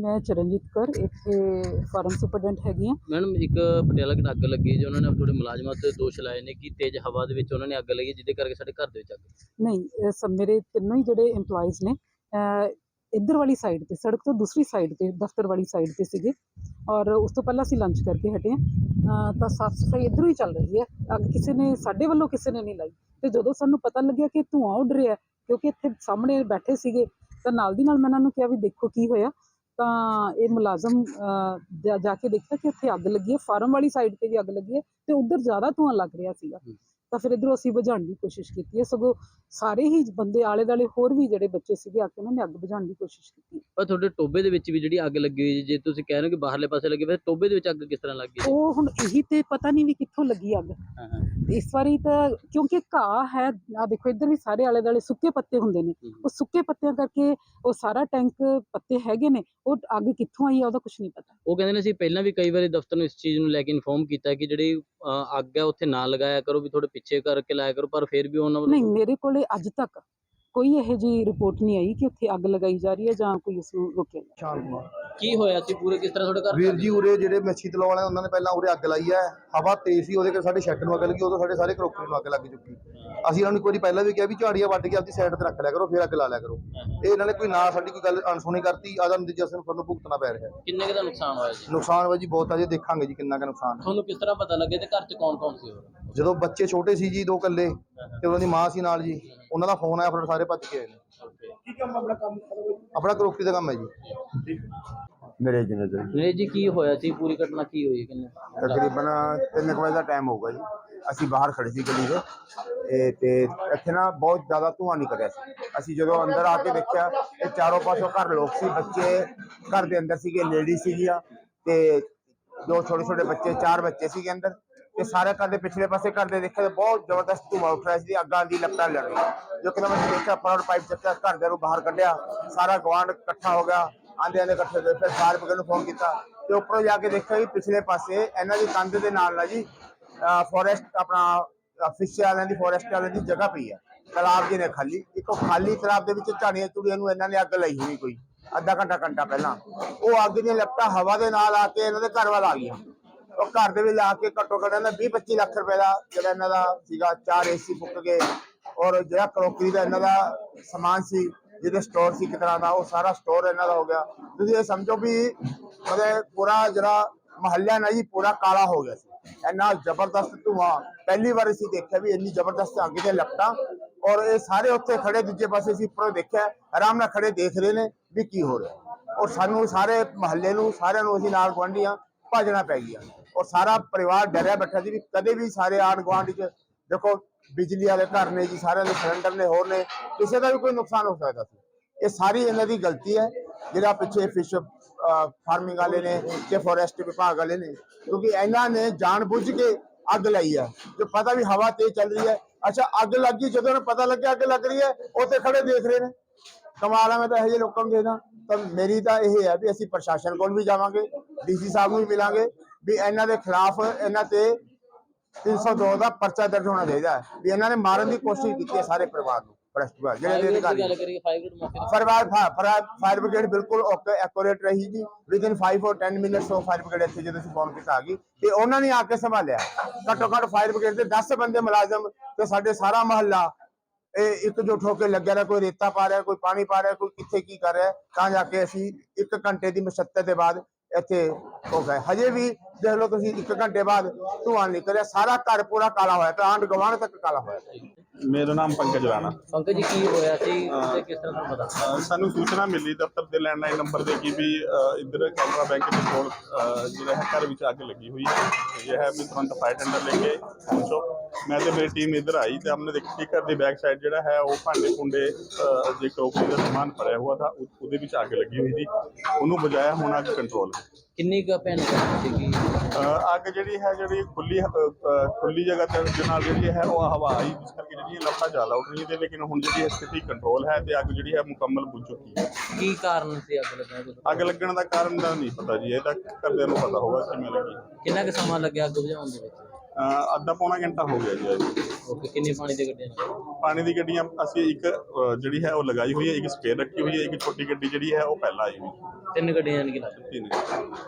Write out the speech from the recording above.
ਮੈਂ ਚਰਨਜੀਤ ਕੌਰ ਇੱਥੇ farm superintendent ਹੈਗੀ ਹਾਂ। ਮੈਡਮ ਇੱਕ ਪਟਿਆਲਾ ਕਿਟ ਅੱਗ ਲੱਗੀ ਜੋ ਉਹਨਾਂ ਨੇ ਤੁਹਾਡੇ ਮੁਲਾਜ਼ਮਾਂ ਤੇ ਦੋਸ਼ ਲਾਏ ਨੇ ਕਿ ਤੇਜ਼ ਹਵਾ ਦੇ ਵਿੱਚ ਉਹਨਾਂ ਨੇ ਅੱਗ ਲਾਈ ਜਿਹਦੇ ਕਰਕੇ ਸਾਡੇ ਘਰ ਦੇ ਵਿੱਚ ਅੱਗ। ਨਹੀਂ ਇਹ ਸਭ ਮੇਰੇ ਤਿੰਨੋਂ ਹੀ ਜਿਹੜੇ EMPLOYEES ਨੇ ਅਹ, ਇੱਧਰ ਵਾਲੀ ਸਾਈਡ ਤੇ ਸੜਕ ਤੋਂ ਦੂਸਰੀ ਸਾਈਡ ਤੇ ਦਫ਼ਤਰ ਵਾਲੀ ਸਾਈਡ ਤੇ ਸੀਗੇ। ਔਰ ਉਸ ਤੋਂ ਪਹਿਲਾਂ ਅਸੀਂ ਲੰਚ ਕਰਕੇ ਹਟੇ ਅਹ, ਤਾਂ ਸਾਫ਼ ਸਫ਼ਾਈ ਇੱਧਰੋਂ ਹੀ ਚੱਲ ਰਹੀ ਹੈ। ਅੱਗ ਕਿਸੇ ਨੇ ਸਾਡੇ ਵੱਲੋਂ ਕਿਸੇ ਨੇ ਨਹੀਂ ਲਾਈ। ਤੇ ਜਦੋਂ ਸਾਨੂੰ ਪਤਾ ਲੱਗਿਆ ਕਿ ਧੂੰਆਂ ਉੱਡ ਰਿਹਾ ਹੈ, ਕਿਉਂਕਿ ਇੱਥੇ ਸਾਹਮਣੇ ਬੈਠੇ ਸੀਗੇ ਤਾਂ ਨਾਲ ਦੀ ਨਾਲ ਮੈਂ ਇਹਨਾਂ ਨੂੰ ਕਿਹਾ ਵੀ ਦੇਖੋ ਕੀ ਹੋਇਆ। ਤਾਂ ਇਹ ਮੁਲਾਜ਼ਮ ਜਾ- ਕੇ ਦੇਖਿਆ ਕਿ ਇੱਥੇ ਅੱਗ ਲੱਗੀ ਹੈ ਫਾਰਮ ਵਾਲੀ ਸਾਈਡ ਤੇ ਵੀ ਅੱਗ ਲੱਗੀ ਹੈ ਤੇ ਉੱਧਰ ਜ਼ਿਆਦਾ ਧੂੰਆਂ ਲੱਗ ਰਿਹਾ ਸੀਗਾ। ਤਾਂ ਫਿਰ ਇਧਰੋਂ ਅਸੀਂ ਬੁਝਾਉਣ ਦੀ ਕੋਸ਼ਿਸ਼ ਕੀਤੀ ਹੈ। ਸਗੋਂ ਸਾਰੇ ਹੀ ਬੰਦੇ ਆਲੇ ਦਾਲੇ ਹੋਰ ਵੀ ਜਿਹੜੇ ਬੱਚੇ ਸੀਗੇ ਆ ਕੇ ਉਹਨਾਂ ਨੇ ਅੱਗ ਬੁਝਾਉਣ ਦੀ ਕੋਸ਼ਿਸ਼ ਕੀਤੀ। ਪਰ ਤੁਹਾਡੇ ਟੋਬੇ ਦੇ ਵਿੱਚ ਵੀ ਜਿਹੜੀ ਅੱਗ ਲੱਗੀ ਹੋਈ ਜੇ ਤੁਸੀਂ ਕਹਿ ਰਹੇ ਹੋ ਕਿ ਬਾਹਰਲੇ ਪਾਸੇ ਲੱਗੀ ਫਿਰ ਟੋਬੇ ਦੇ ਵਿੱਚ ਅੱਗ ਕਿਸ ਤਰ੍ਹਾਂ ਲੱਗੀ ਉਹ ਹੁਣ ਇਹੀ ਤੇ ਪਤਾ ਨਹੀਂ ਵੀ ਕਿੱਥੋਂ ਲੱਗੀ ਅੱਗ। ਹਾਂ ਹਾਂ। ਤੇ ਇਸ ਵਾਰੀ ਤਾਂ ਕਿਉਂਕਿ ਘਾਹ ਹੈ ਆ ਦੇਖੋ ਇੱਧਰ ਵੀ ਸਾਰੇ ਆਲੇ ਦਾਲੇ ਸੁੱਕੇ ਪੱਤੇ ਹੁੰਦੇ ਨੇ। ਉਹ ਸੁੱਕੇ ਪੱਤਿਆਂ ਕਰਕੇ ਉਹ ਸਾਰਾ ਟੈਂਕ ਪੱਤੇ ਹੈਗੇ ਨੇ ਉਹ ਅੱਗ ਕਿੱਥੋਂ ਆਈ ਆ ਉਹਦਾ ਕੁਝ ਨਹੀਂ ਪਤਾ ਉਹ ਕਹਿੰਦੇ ਨੇ ਅਸੀਂ ਪਹਿਲਾਂ ਵੀ ਕਈ ਵਾਰੀ ਦਫ਼ਤਰ ਨੂੰ ਇਸ ਚੀਜ਼ ਨੂੰ ਲੈ ਕੇ ਇਨਫੋਰਮ ਕੀਤਾ ਕਿ ਜਿਹੜੀ ਅ, ਅੱਗ ਹੈ ਉੱਥੇ ਨਾ ਲਗਾਇਆ ਕਰੋ ਵੀ ਥੋੜੇ ਪਿੱਛੇ ਕਰਕੇ ਲਾਇਆ ਕਰੋ ਪਰ ਫਿਰ ਵੀ ਉਹਨਾਂ ਨਹੀਂ ਵੱਲੋਂ ਮੇਰੇ ਕੋਲੇ ਅੱਜ ਤੱਕ ਕੋਈ ਇਹੋ ਜਿਹੀ ਰਿਪੋਰਟ ਨਹੀਂ ਆਈ ਕਿ ਉੱਥੇ ਅੱਗ ਲਗਾਈ ਜਾ ਰਹੀ ਹੈ ਜਾਂ ਕੋਈ ਉਸ ਨੂੰ ਰੋਕਿਆ ਜਾ ਸ਼ਾਨ ਕੁਮਾਰ ਕੀ ਹੋਇਆ ਸੀ? ਪੂਰੇ ਕਿਸ ਤਰ੍ਹਾਂ ਤੁਹਾਡੇ ਘਰ ਵੀਰ ਜੀ ਉਰੇ ਜਿਹੜੇ ਮੱਛੀ ਤਲਾਉ ਵਾਲੇ ਉਹਨਾਂ ਨੇ ਪਹਿਲਾਂ ਉਰੇ ਅੱਗ ਲਾਈ ਹੈ। ਹਵਾ ਤੇਜ਼ ਸੀ ਉਹਦੇ ਕਰਕੇ ਸਾਡੇ ਸ਼ੈੱਡ ਨੂੰ ਅੱਗ ਲੱਗੀ ਉਦੋਂ ਸਾਡੇ ਸਾਰੇ ਕਰੋਕਰੀ ਨੂੰ ਅੱਗ ਲੱਗ ਚੁੱਕੀ। ਅਸੀਂ ਇਹਨਾਂ ਨੂੰ ਇੱਕ ਵਾਰੀ ਪਹਿਲਾਂ ਵੀ ਕਿਹਾ ਵੀ ਝਾੜੀਆਂ ਵੱਢ ਕੇ ਆਪਦੀ ਸਾਈਡ ਤੇ ਰੱਖ ਲਿਆ ਕਰੋ ਫਿਰ ਅੱਗ ਲਾ ਲਿਆ ਕਰੋ। ਇਹ ਇਹਨਾਂ ਨੇ ਕੋਈ ਨਾ ਸਾਡੀ ਕੋਈ ਗੱਲ ਅਣਸੁਣੀ ਕਰਤੀ ਆਦਾ ਨਤੀਜਾ ਸਾਨੂੰ ਸਾਨੂੰ ਭੁਗਤਣਾ ਪੈ ਰਿਹਾ ਹੈ। ਕਿੰਨੇ ਕੁ ਦਾ ਨੁਕਸਾਨ ਹੋਇਆ ਜੀ? ਨੁਕਸਾਨ ਵਾ ਜੀ ਬਹੁਤ ਆ ਜੀ ਦੇਖਾਂਗੇ ਜੀ ਕਿੰਨਾ ਕੁ ਨੁਕਸਾਨ ਹੈ। ਤੁਹਾਨੂੰ ਕਿਸ ਤਰ੍ਹਾਂ ਪਤਾ ਲੱਗਿਆ ਤੇ ਘਰ 'ਚ ਕੌਣ ਕੌਣ ਸੀ ਹੋਰ ਜਦੋਂ ਬੱਚੇ ਛੋਟੇ ਸੀ ਜੀ ਦੋ ਇਕੱਲੇ ਤੇ ਉਹਨਾਂ ਦੀ ਮਾਂ ਸੀ ਨਾਲ ਜੀ। ਉਹਨਾਂ ਦਾ ਫੋਨ ਆਇਆ ਫਿਰ ਸਾਰੇ ਭੱਜ ਕੇ ਆਏ ਨੇ। ਆਪਣਾ ਕਰੋਕਰੀ ਦਾ ਕੰਮ ਹੈ ਜੀ। ਮੇਰੇ ਜਿੰਨੇ ਦੇ ਨਰੇਸ਼ ਜੀ ਕੀ ਹੋਇਆ ਸੀ? ਪੂਰੀ ਘਟਨਾ ਕੀ ਹੋਈ ਕਿੰਨੇ? ਤਕਰੀਬਨ 3 ਵਜੇ ਦਾ ਟਾਈਮ ਹੋਊਗਾ ਜੀ। ਅਸੀਂ ਬਾਹਰ ਖੜੇ ਸੀ ਗਲੀ ਦੇ। ਇਹ ਤੇ ਇੱਥੇ ਨਾ ਬਹੁਤ ਜ਼ਿਆਦਾ ਧੂੰਆਂ ਨਿਕਲ ਰਿਹਾ ਸੀ। ਅਸੀਂ ਜਦੋਂ ਅੰਦਰ ਆ ਕੇ ਦੇਖਿਆ ਇਹ ਚਾਰੋਂ ਪਾਸੋਂ ਘਰ ਲੋਕ ਸੀ ਬੱਚੇ ਘਰ ਦੇ ਅੰਦਰ ਸੀਗੇ ਲੇਡੀ ਸੀਗੀਆਂ। ਤੇ ਦੋ ਛੋਟੇ ਛੋਟੇ ਬੱਚੇ ਚਾਰ ਬੱਚੇ ਸੀਗੇ ਅੰਦਰ। ਤੇ ਸਾਰੇ ਘਰ ਦੇ ਪਿਛਲੇ ਪਾਸੇ ਘਰ ਦੇ ਦੇਖਿਆ ਤਾਂ ਬਹੁਤ ਜ਼ਬਰਦਸਤ ਧੂੰਆਂ ਉੱਠ ਰਿਹਾ ਸੀ, ਅੱਗਾਂ ਦੀ ਲਪਟਾਂ ਲੜ ਰਹੀ ਜੋ ਕਿ ਮੈਂ ਦੇਖਿਆ ਫਾਇਰ ਪਾਈਪ ਚੱਕਿਆ, ਘਰ ਦੇ ਨੂੰ ਬਾਹਰ ਕੱਢਿਆ, ਸਾਰਾ ਗਵਾਂਢ ਇਕੱਠਾ ਹੋ ਗਿਆ ਆਂਦੇ ਆਂਦੇ ਇਕੱਠੇ ਹੋਏ ਫਿਰ ਫਾਇਰ ਬ੍ਰਿਗੇਡ ਨੂੰ ਫੋਨ ਕੀਤਾ ਤੇ ਉੱਪਰੋਂ ਜਾ ਕੇ ਦੇਖਿਆ ਵੀ ਪਿਛਲੇ ਪਾਸੇ ਇਹਨਾਂ ਦੀ ਕੰਧ ਦੇ ਨਾਲ ਨਾਲ ਜੀ ਫੋਰੈਸਟ ਆਪਣਾ ਫਿਸ਼ ਵਾਲਿਆਂ ਦੀ ਫੋਰੈਸਟ ਵਾਲਿਆਂ ਦੀ ਜਗ੍ਹਾ ਪਈ ਆ, ਤਲਾਬ ਜੀ ਨੇ ਖਾਲੀ, ਇੱਕ ਖਾਲੀ ਤਲਾਬ ਦੇ ਵਿੱਚ ਝਾੜੀਆਂ ਚੁੜੀਆਂ ਨੂੰ ਇਹਨਾਂ ਨੇ ਅੱਗ ਲਾਈ ਹੋਈ ਕੋਈ, ਅੱਧਾ ਘੰਟਾ ਘੰਟਾ ਪਹਿਲਾਂ। ਉਹ ਅੱਗ ਦੀਆਂ ਲਪਟਾਂ ਹਵਾ ਦੇ ਨਾਲ ਆ ਕੇ ਇਹਨਾਂ ਦੇ ਘਰ ਵੱਲ ਆ ਗਈਆਂ। ਉਹ ਘਰ ਦੇ ਵਿੱਚ ਲਾ ਕੇ ਘੱਟੋ ਘੱਟ ਇਹਨਾਂ 20 25 ਲੱਖ ਰੁਪਏ ਦਾ ਜਿਹੜਾ ਇਹਨਾਂ ਦਾ ਸੀਗਾ ਚਾਰ ਏਸੀ ਫੁੱਕ ਗਏ ਔਰ ਜਿਹੜਾ ਕਰੋਕਰੀ ਦਾ ਇਹਨਾਂ ਦਾ ਸਮਾਨ ਸੀ, ਜਿਹਦੇ ਸਟੋਰ ਸੀ ਇੱਕ ਤਰ੍ਹਾਂ ਦਾ, ਉਹ ਸਾਰਾ ਸਟੋਰ ਇਹਨਾਂ ਦਾ ਹੋ ਗਿਆ। ਤੁਸੀਂ ਇਹ ਸਮਝੋ ਵੀ ਮਤਲਬ ਪੂਰਾ ਜਿਹੜਾ ਮਹੱਲਾ ਨਾ ਜੀ, ਪੂਰਾ ਕਾਲਾ ਹੋ ਗਿਆ ਸੀ। ਇੰਨਾ ਜ਼ਬਰਦਸਤ ਧੂਆਂ, ਪਹਿਲੀ ਵਾਰ ਅਸੀਂ ਦੇਖਿਆ ਵੀ ਇੰਨੀ ਜ਼ਬਰਦਸਤ ਅੱਗ ਦੀਆਂ ਲਪਟਾਂ ਔਰ ਇਹ ਸਾਰੇ ਉੱਥੇ ਖੜੇ ਦੂਜੇ ਪਾਸੇ ਅਸੀਂ ਉੱਪਰੋਂ ਦੇਖਿਆ, ਆਰਾਮ ਨਾਲ ਖੜੇ ਦੇਖ ਰਹੇ ਨੇ ਵੀ ਕੀ ਹੋ ਰਿਹਾ। ਔਰ ਸਾਨੂੰ ਸਾਰੇ ਮਹੱਲੇ ਨੂੰ, ਸਾਰਿਆਂ ਨੂੰ ਅਸੀਂ ਨਾਲ ਗੁਆਂਢੀਆਂ ਭੱਜਣਾ ਪੈ ਗਿਆ। ਔਰ ਸਾਰਾ ਪਰਿਵਾਰ ਡਰਿਆ ਬੈਠਾ ਸੀ ਵੀ ਕਦੇ ਵੀ ਸਾਰੇ ਆਂਢ ਗੁਆਂਢ ਚ ਦੇਖੋ ਬਿਜਲੀ ਵਾਲੇ ਘਰ ਨੇ ਜੀ, ਸਾਰਿਆਂ ਦੇ ਸਿਲੰਡਰ ਨੇ, ਹੋਰ ਨੇ, ਕਿਸੇ ਦਾ ਵੀ ਕੋਈ ਨੁਕਸਾਨ ਹੋ ਸਕਦਾ ਸੀ। ਇਹ ਸਾਰੀ ਇਹਨਾਂ ਦੀ ਗਲਤੀ ਹੈ, ਜਿਹੜਾ ਪਿੱਛੇ ਫਿਸ਼ ਫਾਰਮਿੰਗ ਵਾਲੇ ਨੇ ਤੇ ਫੋਰੈਸਟ ਵਿਭਾਗ ਵਾਲੇ ਨੇ, ਕਿਉਂਕਿ ਇਹਨਾਂ ਨੇ ਜਾਣਬੁੱਝ ਕੇ ਅੱਗ ਲਾਈ ਹੈ ਜੋ ਪਤਾ ਵੀ ਹਵਾ ਤੇਜ਼ ਚੱਲ ਰਹੀ ਹੈ। ਅੱਛਾ, ਅੱਗ ਲੱਗੀ ਜਦੋਂ ਇਹਨਾਂ ਪਤਾ ਲੱਗਿਆ ਅੱਗ ਲੱਗ ਰਹੀ ਹੈ ਉੱਥੇ ਖੜੇ ਦੇਖ ਰਹੇ ਨੇ। ਕਮਾਲ ਆ, ਮੈਂ ਤਾਂ ਇਹੋ ਜਿਹੇ ਲੋਕਾਂ ਨੂੰ ਦੇਖਦਾ। ਤਾਂ ਮੇਰੀ ਤਾਂ ਇਹ ਹੈ ਵੀ ਅਸੀਂ ਪ੍ਰਸ਼ਾਸਨ ਕੋਲ ਵੀ ਜਾਵਾਂਗੇ, ਡੀਸੀ ਸਾਹਿਬ ਨੂੰ ਵੀ ਮਿਲਾਂਗੇ ਵੀ ਇਹਨਾਂ ਦੇ ਖਿਲਾਫ ਇਹਨਾਂ ਤੇ 302 ਦਾ ਪਰਚਾ ਦਰਜ ਹੋਣਾ ਚਾਹੀਦਾ ਹੈ। ਵੀ ਇਹਨਾਂ ਨੇ ਮਾਰਨ ਦੀ ਕੋਸ਼ਿਸ਼ ਕੀਤੀ ਹੈ ਸਾਰੇ ਪਰਿਵਾਰ ਨੂੰ ਭ੍ਰਸ਼ਟਵਾਦ ਜਿਹੜੇ ਦੀ ਅਧਿਕਾਰੀ ਕਰੀਏ ਫਾਇਰ ਬ੍ਰਿਗੇਡ ਤੇ ਬਿਲਕੁਲ ਐਕੂਰੇਟ ਰਹੀ ਜੀ ਵਿਦਿਨ 5 or 10 ਮਿੰਟਸ ਉਹ ਫਾਇਰ ਬ੍ਰਿਗੇਡ ਇੱਥੇ ਜਦੋਂ ਅਸੀਂ ਫੋਨ ਕੀਤਾ ਆ ਗਈ ਤੇ ਉਹਨਾਂ ਨੇ ਆ ਕੇ ਸੰਭਾਲਿਆ। ਘੱਟੋ ਘੱਟ ਫਾਇਰ ਬ੍ਰਿਗੇਡ ਦੇ 10 ਬੰਦੇ ਮੁਲਾਜ਼ਮ ਤੇ ਸਾਡੇ ਸਾਰਾ ਮਹੱਲਾ ਇਹ ਇੱਕਜੁੱਟ ਹੋ ਕੇ ਲੱਗਿਆ ਰਿਹਾ ਕੋਈ ਰੇਤਾ ਪਾ ਰਿਹਾ ਕੋਈ ਪਾਣੀ ਪਾ ਰਿਹਾ ਕੋਈ ਕਿੱਥੇ ਕੀ ਕਰ ਰਿਹਾ। ਤਾਂ ਜਾ ਕੇ ਅਸੀਂ 1 ਘੰਟੇ ਦੀ ਮਸ਼ੱਕਤ ਦੇ ਬਾਅਦ ਇੱਥੇ ਹੋ ਗਏ। ਹਜੇ ਵੀ ਦੇਖ ਲਓ ਤੁਸੀਂ 1 ਘੰਟੇ ਬਾਅਦ ਧੂਆਂ ਨਿਕਲਿਆ, ਸਾਰਾ ਘਰ ਪੂਰਾ ਕਾਲਾ ਹੋਇਆ, ਤੇ ਆਂਢ ਗੁਆਂਢ ਤੱਕ ਕਾਲਾ ਹੋਇਆ। ਮੇਰਾ ਨਾਮ ਪੰਕਜ ਰਾਣਾ। ਪੰਕਜ ਜੀ ਕੀ ਹੋਇਆ ਸੀ? ਤੇ ਕਿਸ ਤਰ੍ਹਾਂ ਤੁਹਾਨੂੰ ਪਤਾ? ਸਾਨੂੰ ਸੂਚਨਾ ਮਿਲੀ ਦਫ਼ਤਰ ਦੇ ਲੈਂਡਲਾਈਨ ਨੰਬਰ ਦੇ ਕਿ ਵੀ ਇੱਧਰ ਕੈਨਰਾ ਬੈਂਕ ਦੇ ਕੋਲ ਜਿਹੜਾ ਹੈ ਘਰ ਵਿੱਚ ਅੱਗ ਲੱਗੀ ਹੋਈ ਹੈ। ਇਹ ਹੈ ਵੀ ਤੁਰੰਤ ਫਾਇਰ ਟੈਂਡਰ ਲੈ ਕੇ ਪਹੁੰਚੋ। ਮੈਂ ਤੇ ਮੇਰੀ ਟੀਮ ਇੱਧਰ ਆਈ ਤੇ ਹਮਨੇ ਦੇਖੀ ਕਿ ਘਰ ਦੀ ਬੈਕ ਸਾਈਡ ਜਿਹੜਾ ਹੈ ਉਹ ਭਾਂਡੇ ਕੁੰਡੇ ਜੇ ਕਰੋਕਰੀ ਦਾ ਸਮਾਨ ਭਰਿਆ ਹੋਇਆ ਥਾ ਉਹ- ਉਹਦੇ ਵਿੱਚ ਅੱਗ ਲੱਗੀ ਹੋਈ ਸੀ। ਉਹਨੂੰ ਬੁਝਾਇਆ ਹੁਣ ਅੱਗ ਕੰਟਰੋਲ ਕਿੰਨੀ ਕੁ ਭੈਣ ਸੀਗੀ? ਅੱਗ ਜਿਹੜੀ ਹੈ ਜਿਹੜੀ ਖੁੱਲੀ ਖੁੱਲੀ ਜਗ੍ਹਾ ਤੇ ਦੇ ਨਾਲ ਜਿਹੜੀ ਹੈ ਉਹ ਹਵਾ ਆਈ ਜਿਸ ਕਰਕੇ ਜਿਹੜੀਆਂ ਲਪਟਾਂ ਜ਼ਿਆਦਾ ਉੱਠ ਰਹੀਆਂ ਤੇ ਲੇਕਿਨ ਹੁਣ ਜਿਹੜੀ ਸਥਿਤੀ ਕੰਟਰੋਲ ਹੈ ਤੇ ਅੱਗ ਜਿਹੜੀ ਹੈ ਮੁਕੰਮਲ ਬੁਝ ਚੁੱਕੀ ਹੈ। ਕੀ ਕਾਰਨ ਸੀ ਅੱਗ ਲੱਗਣ ਦਾ ਅੱਗ ਲੱਗਣ ਦਾ ਕਾਰਨ ਦਾ ਨਹੀਂ ਪਤਾ ਜੀ ਇਹ ਤਾਂ ਘਰਦਿਆਂ ਨੂੰ ਪਤਾ ਹੋਗਾ ਕਿਵੇਂ ਲੱਗੀ। ਕਿੰਨਾ ਕੁ ਸਮਾਂ ਲੱਗਿਆ ਅੱਗ ਬੁਝਾਉਣ ਦੇ ਵਿੱਚ? ਅੱਧਾ ਪੌਣਾ ਘੰਟਾ ਹੋ ਗਿਆ ਜੀ ਅੱਜ। ਓਕੇ ਕਿੰਨੀ ਪਾਣੀ ਦੀ ਗੱਡੀਆਂ ਪਾਣੀ ਦੀ ਗੱਡੀਆਂ ਅਸੀਂ ਇੱਕ ਜਿਹੜੀ ਹੈ ਉਹ ਲਗਾਈ ਹੋਈ ਹੈ ਇੱਕ ਸਪੇਅਰ ਰੱਖੀ ਹੋਈ ਹੈ ਇੱਕ ਛੋਟੀ ਗੱਡੀ ਜਿਹੜੀ ਹੈ ਉਹ ਪਹਿਲਾਂ ਆਈ ਹੋਈ। ਤਿੰਨ ਗੱਡੀਆਂ ਨੇ ਕਿ ਤਿੰਨ